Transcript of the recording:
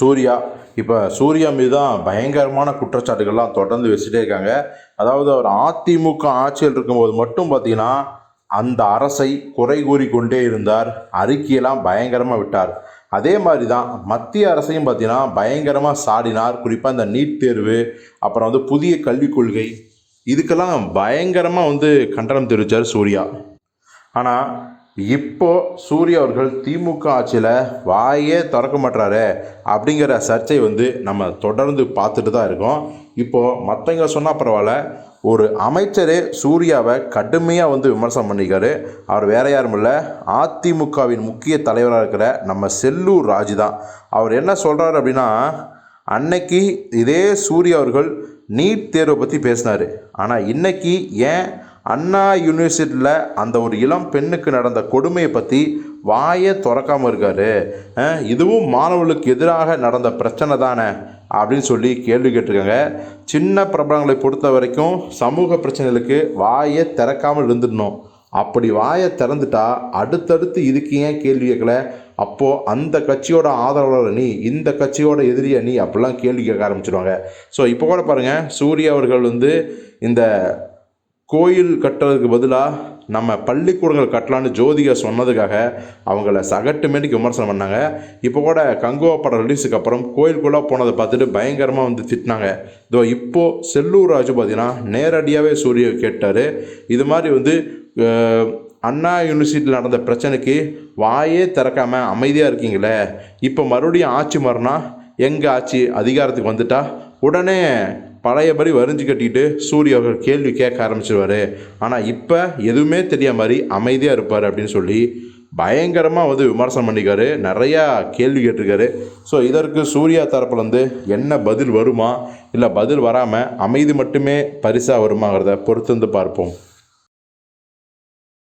சூர்யா. இப்போ சூர்யா மீது தான் பயங்கரமான குற்றச்சாட்டுகள்லாம் தொடர்ந்து வச்சுட்டே இருக்காங்க. அதாவது அவர் அதிமுக ஆட்சியில் இருக்கும்போது மட்டும் பார்த்தீங்கன்னா அந்த அரசை குறை கூறி கொண்டே இருந்தார். அறிக்கையெல்லாம் பயங்கரமாக விட்டார். அதே மாதிரி தான் மத்திய அரசையும் பார்த்தீங்கன்னா பயங்கரமாக சாடினார். குறிப்பாக இந்த நீட் தேர்வு அப்புறம் வந்து புதிய கல்விக் கொள்கை இதுக்கெல்லாம் பயங்கரமாக வந்து கண்டனம் தெரிவித்தார் சூர்யா. ஆனால் இப்போ சூர்யா அவர்கள் திமுக ஆட்சியில் வாயே திறக்க மாட்டாரு அப்படிங்கிற சர்ச்சை வந்து நம்ம தொடர்ந்து பார்த்துட்டு தான் இருக்கோம். இப்போது மற்றவங்க சொன்னால் பரவாயில்ல ஒரு அமைச்சரே சூர்யாவை கடுமையாக வந்து விமர்சனம் பண்ணிக்காரு அவர் வேற யாரும் இல்லை அதிமுகவின் முக்கிய தலைவராக இருக்கிற நம்ம செல்லூர் ராஜு தான். அவர் என்ன சொல்கிறாரு அப்படின்னா அன்னைக்கு இதே சூர்யா அவர்கள் நீட் தேர்வை பற்றி பேசினார். ஆனால் இன்னைக்கு ஏன் அண்ணா யூனிவர்சிட்டியில் அந்த ஒரு இளம் பெண்ணுக்கு நடந்த கொடுமையை பற்றி வாயை திறக்காமல் இருக்காரு. இதுவும் மாணவர்களுக்கு எதிராக நடந்த பிரச்சனை தானே அப்படின்னு சொல்லி கேள்வி கேட்டிருக்காங்க. சின்ன பிரபலங்களை பொறுத்த வரைக்கும் சமூக பிரச்சனைகளுக்கு வாயை திறக்காமல் இருந்துடணும். அப்படி வாயை திறந்துட்டா அடுத்தடுத்து இதுக்கு ஏன் கேள்வி கேட்கல? அப்போது அந்த கட்சியோட ஆதரவாளர் நீ இந்த கட்சியோட எதிரிய நீ? அப்படிலாம் கேள்வி கேட்க ஆரம்பிச்சிடுவாங்க ஸோ இப்போ கூட பாருங்கள் சூரிய அவர்கள் வந்து இந்த கோயில் கட்டுறதுக்கு பதிலாக நம்ம பள்ளிக்கூடங்கள் கட்டலான்னு ஜோதிகா சொன்னதுக்காக அவங்கள சகட்டுமேட்டுக்கு விமர்சனம் பண்ணாங்க. இப்போ கூட கங்குவா படம் ரிலீஸுக்கு அப்புறம் கோயிலுக்குள்ளே போனதை பார்த்துட்டு பயங்கரமாக வந்து திட்டினாங்க. இதோ இப்போது செல்லூர் ராஜு பார்த்தீங்கன்னா நேரடியாகவே சூரிய கேட்டார். இது மாதிரி வந்து அண்ணா யூனிவர்சிட்டியில் நடந்த பிரச்சனைக்கு வாயே திறக்காமல் அமைதியாக இருக்கீங்களே. இப்போ மறுபடியும் ஆட்சி மாறினா எங்கள் ஆட்சி அதிகாரத்துக்கு வந்துட்டா? உடனே பழையபடி வரிஞ்சு கட்டிட்டு சூரிய அவர்கள் கேள்வி கேட்க ஆரம்பிச்சிருவாரு. ஆனால் இப்போ எதுவுமே தெரியாத மாதிரி அமைதியாக இருப்பார் அப்படின்னு சொல்லி பயங்கரமாக வந்து விமர்சனம் பண்ணிக்காரு. நிறையா கேள்வி கேட்டிருக்காரு. ஸோ இதற்கு சூர்யா தரப்புலேருந்து என்ன பதில் வருமா? இல்லை பதில் வராமல் அமைதி மட்டுமே பரிசாக வருமாங்கிறத பொறுத்து வந்து பார்ப்போம்.